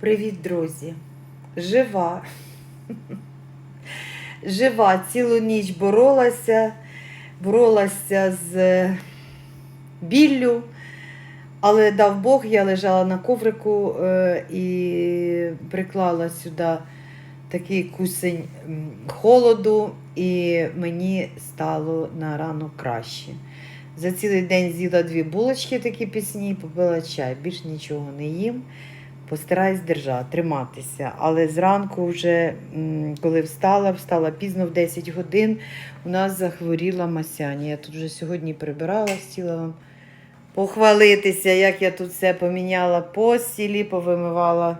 Привіт, друзі! Жива. Жива, цілу ніч боролася, боролася з біллю, але дав Бог, я лежала на коврику е, і приклала сюди такий кусень холоду, і мені стало на ранок краще. За цілий день з'їла дві булочки такі пісні, попила чай, більш нічого не їм. Постараюсь держати, триматися. Але зранку, вже, коли встала, встала пізно в 10 годин, у нас захворіла Масяня. Я тут вже сьогодні прибирала, хотіла вам похвалитися, як я тут все поміняла постілі, повимивала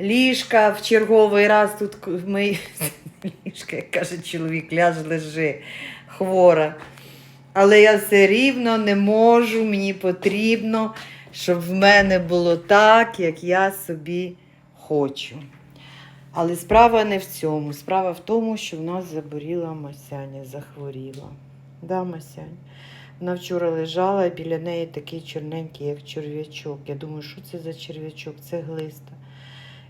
ліжка в черговий раз тут ми ліжка, як каже чоловік, ляж лежи, хвора. Але я все рівно не можу, мені потрібно, щоб в мене було так, як я собі хочу. Але справа не в цьому. Справа в тому, що в нас заборіла Масяня, захворіла. Да, Масянь? Вона вчора лежала, і біля неї такий чорненький, як черв'ячок. Я думаю, що це за черв'ячок? Це глиста.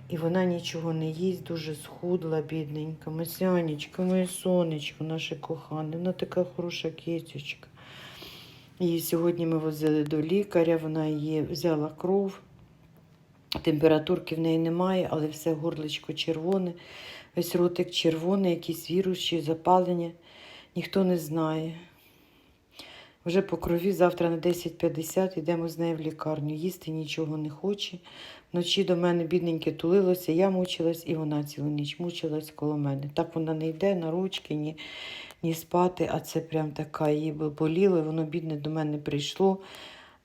І вона нічого не їсть, дуже схудла, бідненька. Масянечка, моє сонечко, наше кохане, вона така хороша кицючка. Її сьогодні ми возили до лікаря, вона її взяла кров. Температурки в неї немає, але все горличко червоне, весь ротик червоний, якісь вірусі, запалення. Ніхто не знає. Вже по крові завтра на 10.50 йдемо з нею в лікарню. Їсти нічого не хоче. Вночі до мене бідненьке тулилося, я мучилась, і вона цілу ніч мучилась коло мене. Так вона не йде на ручки, ні, ні спати, а це прям така її боліло, і воно бідне до мене прийшло.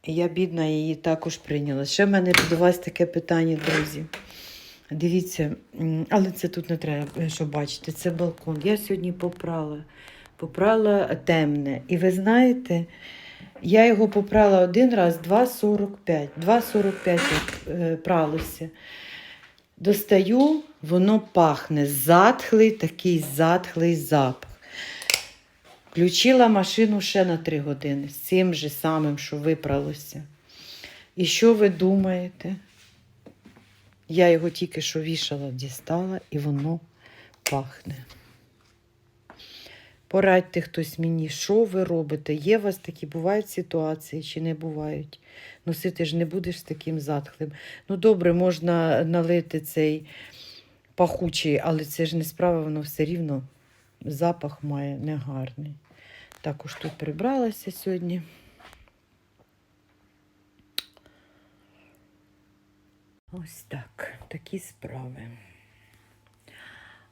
Я, бідна, її також прийняла. Ще в мене до вас таке питання, друзі. Дивіться, але це тут не треба, е, щоб бачити, це балкон. Я сьогодні попрала, попрала темне. І ви знаєте, я його попрала один раз 2,45. 2,45 е, пралося. Достаю, воно пахне. Затхлий, такий затхлий запах. Включила машину ще на 3 години з цим же самим, що випралося. І що ви думаєте? Я його тільки що вішала, дістала, і воно пахне. Порадьте хтось мені, що ви робите? Є у вас такі бувають ситуації чи не бувають? Носити ж не будеш з таким затхлим. Ну, добре, можна налити цей пахучий, але це ж не справа, воно все рівно запах має негарний. Також тут прибралася сьогодні. Ось так, такі справи.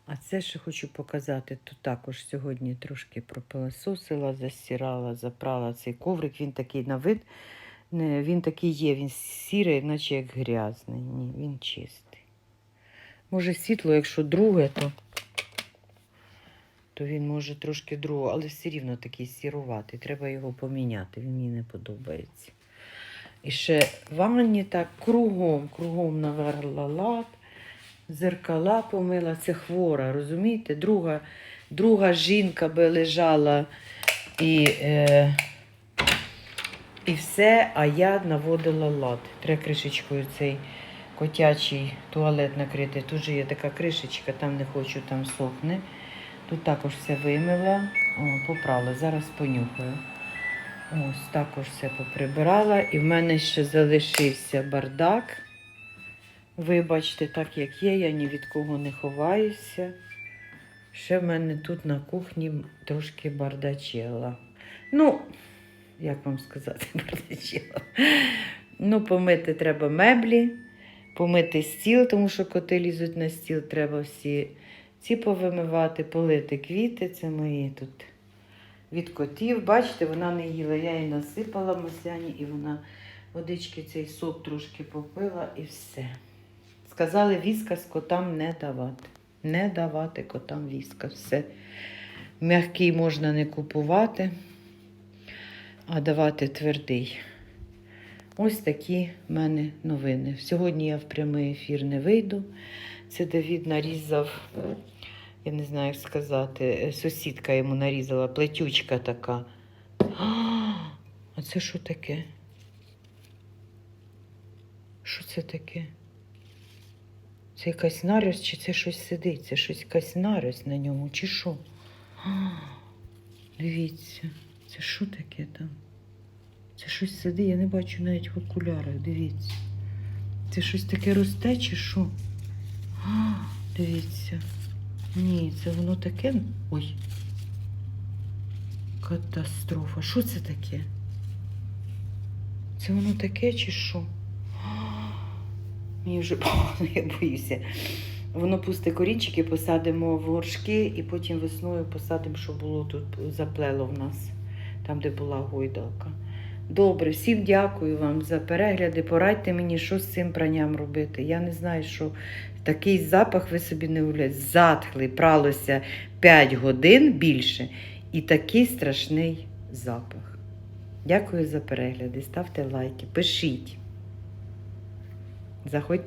А це ще хочу показати. Тут також сьогодні трошки пропилососила, засірала, запрала цей коврик. Він такий на вид. Він такий є, він сірий, наче як грязний. Ні, він чистий. Може, світло, якщо друге, то, то він може трошки другого, але все рівно такий сіруватий. Треба його поміняти. Він мені не подобається. І ще ванні так кругом, кругом наверла лад, зеркала помила. Це хвора, розумієте? Друга, друга жінка би лежала і, е, і все, а я наводила лад. Треба кришечкою цей котячий туалет накрити. Тут же є така кришечка, там не хочу, там сохне. Тут також все вимила, О, поправила. Зараз понюхаю. Ось також все поприбирала. І в мене ще залишився бардак. Вибачте, так як є, я ні від кого не ховаюся. Ще в мене тут на кухні трошки бардачела. Ну, як вам сказати, бардачела. Ну, помити треба меблі, помити стіл, тому що коти лізуть на стіл, треба всі ці повимивати, полити квіти. Це мої тут від котів. Бачите, вона не їла. Я їй насипала масляні, і вона водички цей сок трошки попила і все. Сказали, віскас котам не давати. Не давати котам віскас. Все. М'який можна не купувати, а давати твердий. Ось такі в мене новини. Сьогодні я в прямий ефір не вийду. Це Давід нарізав я не знаю, як сказати, е, сусідка йому нарізала, плетючка така. А, це що таке? Що це таке? Це якась нарось, чи це щось сидить? Це щось якась нарось на ньому, чи що? Дивіться, це що таке там? Це щось сидить, я не бачу навіть в окулярах, дивіться. Це щось таке росте, чи що? Дивіться. Ні, це воно таке. Ой. Катастрофа. Що це таке? Це воно таке чи що? Мені вже погано, я боюся. Воно пусте корінчики, посадимо в горшки і потім весною посадимо, щоб було тут заплело в нас, там, де була гойдалка. Добре, всім дякую вам за перегляди. Порадьте мені, що з цим пранням робити. Я не знаю, що такий запах ви собі не уявляєте. Затхлий, пралося 5 годин більше, і такий страшний запах. Дякую за перегляди. Ставте лайки, пишіть. Заходьте.